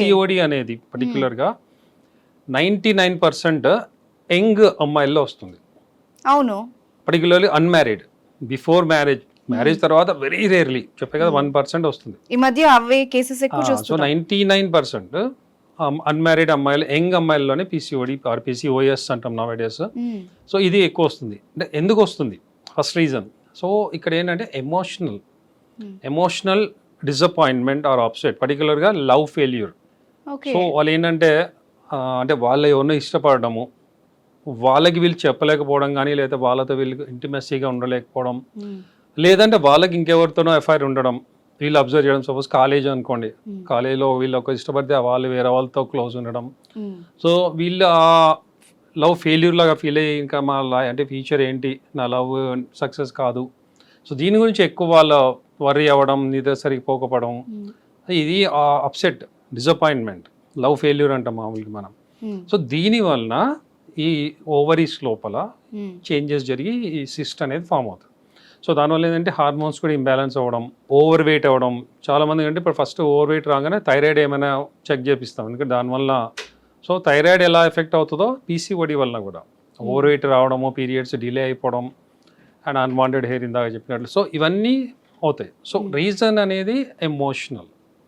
COD అనేది పర్టికులర్గా ninety nine percent young అమ్మాయిల్లో వస్తుంది. అవును. Particularly unmarried before marriage marriage తర్వాత వెరీ రేర్లీ చెప్పే కదా వన్ పర్సెంట్ వస్తుంది. ఈ మధ్య అవే కేసెస్ ఎక్కువ సో చూస్తున్నాం. నైంటీ నైన్ పర్సెంట్ అన్మ్యారీడ్ అమ్మాయిలు యంగ్ అమ్మాయిల్లోనే పీసీఓడి ఆర్ పీసీఓఎస్ అంటాం నా డేస్. సో ఇది ఎక్కువ వస్తుంది. అంటే ఎందుకు వస్తుంది? ఫస్ట్ రీజన్ సో ఇక్కడ ఏంటంటే emotional. Emotional disappointment or upset పర్టికులర్గా లవ్ ఫెయిల్యూర్ సో వాళ్ళు ఏంటంటే అంటే వాళ్ళు ఎవరినో ఇష్టపడము వాళ్ళకి వీళ్ళు చెప్పలేకపోవడం కానీ లేదా వాళ్ళతో వీళ్ళు ఇంటిమెస్సీగా ఉండలేకపోవడం. లేదంటే వాళ్ళకి ఇంకెవరితోనో ఎఫ్ఐఆర్ ఉండడం వీళ్ళు అబ్జర్వ్ చేయడం సపోజ్ కాలేజ్ అనుకోండి. కాలేజీలో వీళ్ళు ఒక ఇష్టపడితే వాళ్ళు వేరే వాళ్ళతో క్లోజ్ ఉండడం. సో వీళ్ళు ఆ లవ్ ఫెయిల్యూర్ లాగా ఫీల్ అయ్యి ఇంకా మా లా- అంటే ఫ్యూచర్ ఏంటి నా లవ్ సక్సెస్ కాదు సో దీని గురించి ఎక్కువ వాళ్ళ వరీ అవ్వడం నిద్ర సరిపోకపోవడం. ఇది అప్సెట్ డిసప్పాయింట్మెంట్ లవ్ ఫెయిల్యూర్ అంటాం మామూలుగా మనం. సో దీని వలన ఈ ఓవరీస్ లోపల. చేంజెస్ జరిగి ఈ సిస్ట్ అనేది ఫామ్ అవుతుంది. సో దానివల్ల ఏంటంటే హార్మోన్స్ కూడా ఇంబ్యాలెన్స్ అవ్వడం ఓవర్ వెయిట్ అవ్వడం చాలా మంది అంటే ఇప్పుడు ఫస్ట్ ఓవర్ వెయిట్ రాగానే థైరాయిడ్ ఏమైనా చెక్ చేపిస్తాం. ఎందుకంటే దానివల్ల సో థైరాయిడ్ ఎలా ఎఫెక్ట్ అవుతుందో పీసీఓడి వలన కూడా. ఓవర్ వెయిట్ రావడము పీరియడ్స్ డిలే అయిపోవడం అండ్ అన్వాంటెడ్ హెయిర్ ఇందాక చెప్పినట్లు. సో ఇవన్నీ అవుతాయి. సో రీజన్ అనేది ఎమోషనల్